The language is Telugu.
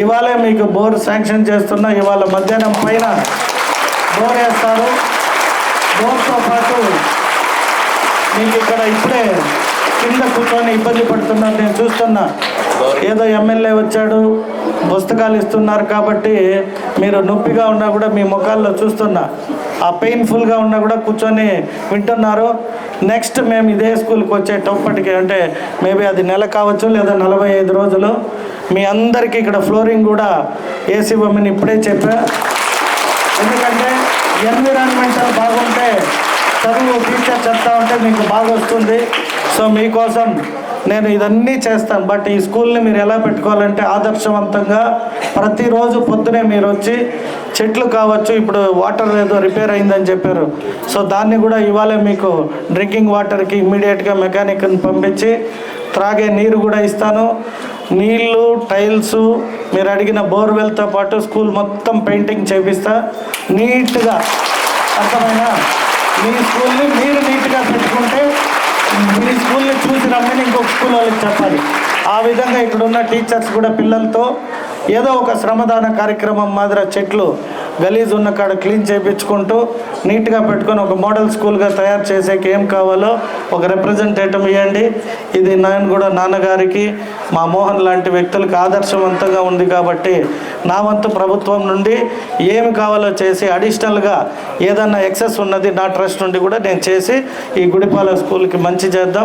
ఇవాళే మీకు బోర్ శాంక్షన్ చేస్తున్నా ఇవాళ మధ్యాహ్నం పైన బోర్ వేస్తారు. బోర్తో పాటు మీకు ఇక్కడ ఇప్పుడే కింద కూర్చొని ఇబ్బంది పడుతున్నారు. నేను చూస్తున్నా ఏదో ఎమ్మెల్యే వచ్చాడు పుస్తకాలు ఇస్తున్నారు కాబట్టి మీరు నొప్పిగా ఉన్నా కూడా మీ ముఖాల్లో చూస్తున్నా. ఆ పెయిన్ఫుల్గా ఉన్నా కూడా కూర్చొని వింటున్నారు. నెక్స్ట్ మేము ఇదే స్కూల్కి వచ్చేటప్పటికి అంటే మేబీ అది నెల కావచ్చు లేదా నలభై ఐదు రోజులు. మీ అందరికీ ఇక్కడ ఫ్లోరింగ్ కూడా ఏసీ ఇవ్వమని ఇప్పుడే చెప్పా. ఎందుకంటే ఎన్విరాన్మెంటల్ బాగుంటే చదువు టీచర్ చెప్తా ఉంటే మీకు బాగా వస్తుంది. సో మీకోసం నేను ఇదన్నీ చేస్తాను. బట్ ఈ స్కూల్ని మీరు ఎలా పెట్టుకోవాలంటే ఆదర్శవంతంగా ప్రతిరోజు పొద్దునే మీరు వచ్చి చెట్లు కావచ్చు ఇప్పుడు వాటర్ ఏదో రిపేర్ అయిందని చెప్పారు. సో దాన్ని కూడా ఇవాళ మీకు డ్రింకింగ్ వాటర్కి ఇమ్మీడియట్గా మెకానిక్ని పంపించి త్రాగే నీరు కూడా ఇస్తాను. నీళ్ళు టైల్స్ మీరు అడిగిన బోర్వెల్తో పాటు స్కూల్ మొత్తం పెయింటింగ్ చేపిస్తా. నీట్గా అర్థమైనా? మీ స్కూల్ని మీరు నీట్గా పెట్టుకుంటే మీ స్కూల్ని చూసి రమ్మని ఇంకొక స్కూల్ వాళ్ళకి చెప్పాలి. ఆ విధంగా ఇక్కడున్న టీచర్స్ కూడా పిల్లలతో ఏదో ఒక శ్రమదాన కార్యక్రమం మాదిర చెట్లు గలీజ్ ఉన్న కాడ క్లీన్ చేయించుకుంటూ నీట్గా పెట్టుకొని ఒక మోడల్ స్కూల్గా తయారు చేసేకి ఏం కావాలో ఒక రిప్రజెంటేటివ్ ఇవ్వండి. ఇది నేను కూడా నాన్నగారికి మా మోహన్ లాంటి వ్యక్తులకు ఆదర్శవంతంగా ఉంది కాబట్టి నా వంతు ప్రభుత్వం నుండి ఏమి కావాలో చేసి అడిషనల్గా ఏదన్నా ఎక్సెస్ ఉన్నది నా ట్రస్ట్ నుండి కూడా నేను చేసి ఈ గుడిపాల స్కూల్కి మంచి చేద్దాం.